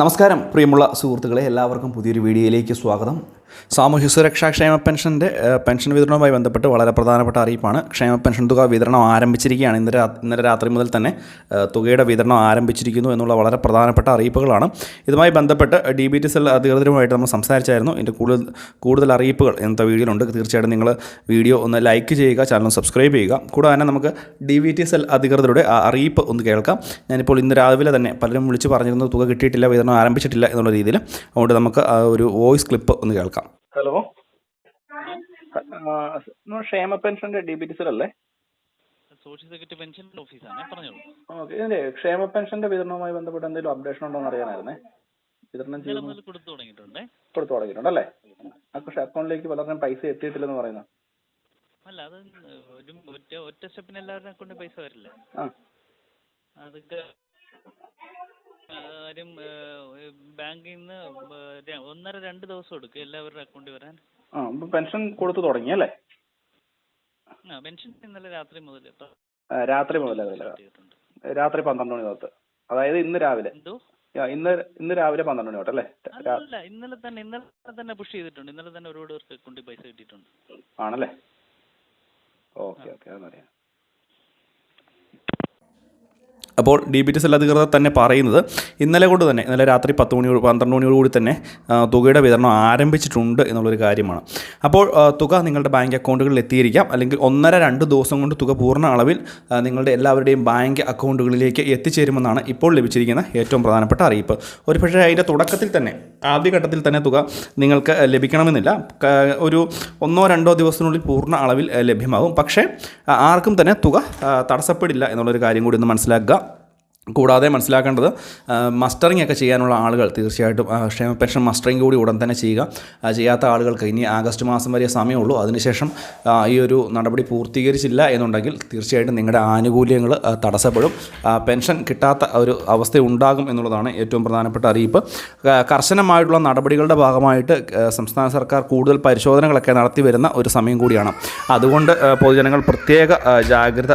നമസ്കാരം പ്രിയമുള്ള സുഹൃത്തുക്കളെ എല്ലാവർക്കും പുതിയൊരു വീഡിയോയിലേക്ക് സ്വാഗതം. സാമൂഹ്യ സുരക്ഷാ ക്ഷേമ പെൻഷന്റെ പെൻഷൻ വിതരണവുമായി ബന്ധപ്പെട്ട് വളരെ പ്രധാനപ്പെട്ട അറിയിപ്പാണ്. ക്ഷേമ പെൻഷൻ തുക വിതരണം ആരംഭിച്ചിരിക്കുകയാണ്. ഇന്നലെ ഇന്നലെ രാത്രി മുതൽ തന്നെ തുകയുടെ വിതരണം ആരംഭിച്ചിരിക്കുന്നു എന്നുള്ള വളരെ പ്രധാനപ്പെട്ട അറിയിപ്പുകളാണ്. ഇതുമായി ബന്ധപ്പെട്ട് ഡി ബി ടി സെൽ അധികൃതരുമായിട്ട് നമ്മൾ സംസാരിച്ചായിരുന്നു. ഇതിന്റെ കൂടുതൽ കൂടുതൽ അറിയിപ്പുകൾ ഇന്നത്തെ വീഡിയോയിലുണ്ട്. തീർച്ചയായിട്ടും നിങ്ങൾ വീഡിയോ ഒന്ന് ലൈക്ക് ചെയ്യുക ചാനൽ സബ്സ്ക്രൈബ് ചെയ്യുക. കൂടാതെ തന്നെ നമുക്ക് ഡി ബി ടി സെൽ അധികൃതരുടെ അറിയിപ്പ് ഒന്ന് കേൾക്കാം. ഞാനിപ്പോൾ ഇന്ന് രാവിലെ തന്നെ പലരും വിളിച്ച് പറഞ്ഞിരുന്നു തുക കിട്ടിയിട്ടില്ല വിതരണം ആരംഭിച്ചിട്ടില്ല എന്നുള്ള രീതിയിൽ അതുകൊണ്ട് നമുക്ക് ഒരു വോയിസ് ക്ലിപ്പ് ഒന്ന് കേൾക്കാം. ഹലോ. ക്ഷേമ പെൻഷന്റെ ഡി ബി ടി സെൽ അല്ലേ സോഷ്യൽ സെക്യൂരിറ്റി പെൻഷൻ ഓഫീസാണ് പറഞ്ഞോളൂ. ഓക്കെ ഇതിന്റെ ക്ഷേമ പെൻഷന്റെ വിതരണവുമായി ബന്ധപ്പെട്ട് എന്തെങ്കിലും അപ്ഡേഷൻ ഉണ്ടോ എന്ന് അറിയാനായിരുന്നേ? വിതരണം ചെയ്യുന്നത് കൊടുത്തു മുതൽ കൊടുത്തു തുടങ്ങിയിട്ടുണ്ട്. അല്ലേ പക്ഷേ അക്കൗണ്ടിലേക്ക് വളരെ പൈസ എത്തിയിട്ടില്ലെന്ന് പറയുന്നു? അല്ല അത് ഒരു ഒറ്റ ഒറ്റ സ്റ്റെപ്പിന് എല്ലാവരുടെ അക്കൗണ്ടിൽ പൈസ വരില്ല? ആ. അതൊക്കെ കാര്യം ബാങ്കിൽ നിന്ന് ഒന്നര രണ്ട് ദിവസം എടുക്കും എല്ലാവരുടെ അക്കൗണ്ടിൽ വരാൻ. ആ പെൻഷൻ കൊടുത്തു തുടങ്ങി അല്ലേ? ആ പെൻഷൻ ഇന്നലെ രാത്രി മുതൽ രാത്രി ചെയ്തിട്ടുണ്ട്. രാത്രി പന്ത്രണ്ട് മണി തൊട്ട്. അതായത് ഇന്ന് രാവിലെ. ഇന്ന് ഇന്ന് രാവിലെ പന്ത്രണ്ട് മണി തൊട്ട് അല്ലേ? ഇന്നലെ തന്നെ ഇന്നലെ തന്നെ പുഷ് ചെയ്തിട്ടുണ്ട്. ഇന്നലെ തന്നെ ഒരുപാട് പേർക്ക് അക്കൗണ്ടിൽ പൈസ കിട്ടിയിട്ടുണ്ട്. ആണല്ലേ? ഓക്കെ ഓക്കെ അതെന്നറിയാം. അപ്പോൾ ഡി ബി ടി സെൽ അധികൃതർ തന്നെ പറയുന്നത് ഇന്നലെ കൊണ്ട് തന്നെ ഇന്നലെ രാത്രി പത്ത് മണിയോട് പന്ത്രണ്ട് മണിയോടുകൂടി തന്നെ തുകയുടെ വിതരണം ആരംഭിച്ചിട്ടുണ്ട് എന്നുള്ളൊരു കാര്യമാണ്. അപ്പോൾ തുക നിങ്ങളുടെ ബാങ്ക് അക്കൗണ്ടുകളിൽ എത്തിയിരിക്കാം. അല്ലെങ്കിൽ ഒന്നര രണ്ട് ദിവസം കൊണ്ട് തുക പൂർണ അളവിൽ നിങ്ങളുടെ എല്ലാവരുടെയും ബാങ്ക് അക്കൗണ്ടുകളിലേക്ക് എത്തിച്ചേരുമെന്നാണ് ഇപ്പോൾ ലഭിച്ചിരിക്കുന്ന ഏറ്റവും പ്രധാനപ്പെട്ട അറിയിപ്പ്. ഒരു പക്ഷേ അതിന്റെ തുടക്കത്തിൽ തന്നെ ആദ്യഘട്ടത്തിൽ തന്നെ തുക നിങ്ങൾക്ക് ലഭിക്കണമെന്നില്ല. ഒരു ഒന്നോ രണ്ടോ ദിവസത്തിനുള്ളിൽ പൂർണ അളവിൽ ലഭ്യമാകും. പക്ഷേ ആർക്കും തന്നെ തുക തടസ്സപ്പെടില്ല എന്നുള്ളൊരു കാര്യം കൂടി ഒന്ന് മനസ്സിലാക്കുക. കൂടാതെ മനസ്സിലാക്കേണ്ടത് മസ്റ്ററിംഗ് ഒക്കെ ചെയ്യാനുള്ള ആളുകൾ തീർച്ചയായിട്ടും ക്ഷേമ പെൻഷൻ മസ്റ്ററിംഗ് കൂടി ഉടൻ തന്നെ ചെയ്യുക. ചെയ്യാത്ത ആളുകൾക്ക് ഇനി ആഗസ്റ്റ് മാസം വരെ സമയമുള്ളൂ. അതിനുശേഷം ഈ ഒരു നടപടി പൂർത്തീകരിച്ചില്ല എന്നുണ്ടെങ്കിൽ തീർച്ചയായിട്ടും നിങ്ങളുടെ ആനുകൂല്യങ്ങൾ തടസ്സപ്പെടും. പെൻഷൻ കിട്ടാത്ത ഒരു അവസ്ഥ ഉണ്ടാകും എന്നുള്ളതാണ് ഏറ്റവും പ്രധാനപ്പെട്ട അറിയിപ്പ്. കർശനമായിട്ടുള്ള നടപടികളുടെ ഭാഗമായിട്ട് സംസ്ഥാന സർക്കാർ കൂടുതൽ പരിശോധനകളൊക്കെ നടത്തി വരുന്ന ഒരു സമയം കൂടിയാണ്. അതുകൊണ്ട് പൊതുജനങ്ങൾ പ്രത്യേക ജാഗ്രത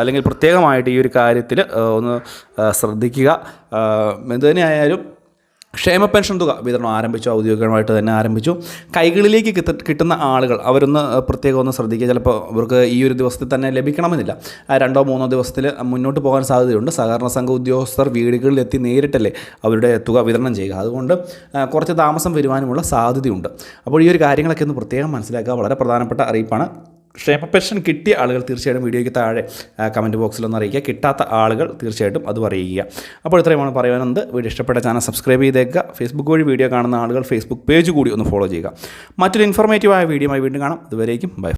അല്ലെങ്കിൽ പ്രത്യേകമായിട്ട് ഈ ഒരു കാര്യത്തിൽ ഒന്ന് ശ്രദ്ധിക്കുക. എന്തുതന്നെയായാലും എന്ത് തന്നെയായാലും ക്ഷേമ പെൻഷൻ തുക വിതരണം ആരംഭിച്ചു ഔദ്യോഗികമായിട്ട് തന്നെ ആരംഭിച്ചു. കൈകളിലേക്ക് കിട്ടുന്ന ആളുകൾ അവരൊന്ന് പ്രത്യേകം ഒന്ന് ശ്രദ്ധിക്കുക. ചിലപ്പോൾ അവർക്ക് ഈ ഒരു ദിവസത്തിൽ തന്നെ ലഭിക്കണമെന്നില്ല. രണ്ടോ മൂന്നോ ദിവസത്തിൽ മുന്നോട്ട് പോകാൻ സാധ്യതയുണ്ട്. സഹകരണ സംഘ ഉദ്യോഗസ്ഥർ വീടുകളിലെത്തി നേരിട്ടല്ലേ അവരുടെ തുക വിതരണം ചെയ്യുക. അതുകൊണ്ട് കുറച്ച് താമസം വരുവാനുമുള്ള സാധ്യതയുണ്ട്. അപ്പോൾ ഈ ഒരു കാര്യങ്ങളൊക്കെ ഒന്ന് പ്രത്യേകം മനസ്സിലാക്കുക. വളരെ പ്രധാനപ്പെട്ട അറിയിപ്പാണ്. ക്ഷേമ പെൻഷൻ കിട്ടിയ ആളുകൾ തീർച്ചയായിട്ടും വീഡിയോയ്ക്ക് താഴെ കമന്റ് ബോക്സിലൊന്ന് അറിയിക്കുക. കിട്ടാത്ത ആളുകൾ തീർച്ചയായിട്ടും അതും അറിയിക്കുക. അപ്പോൾ ഇത്രയുമാണ് പറയാനുള്ളത്. വീഡിയോ ഇഷ്ടപ്പെട്ട ചാനൽ സബ്സ്ക്രൈബ് ചെയ്തേക്കുക. ഫേസ്ബുക്ക് വഴി വീഡിയോ കാണുന്ന ആളുകൾ ഫേസ്ബുക്ക് പേജ് കൂടി ഒന്ന് ഫോളോ ചെയ്യുക. മറ്റൊരു ഇൻഫോർമേറ്റീവായ വീഡിയോയുമായി വീണ്ടും കാണാം. ഇതുവരേക്കും ബൈ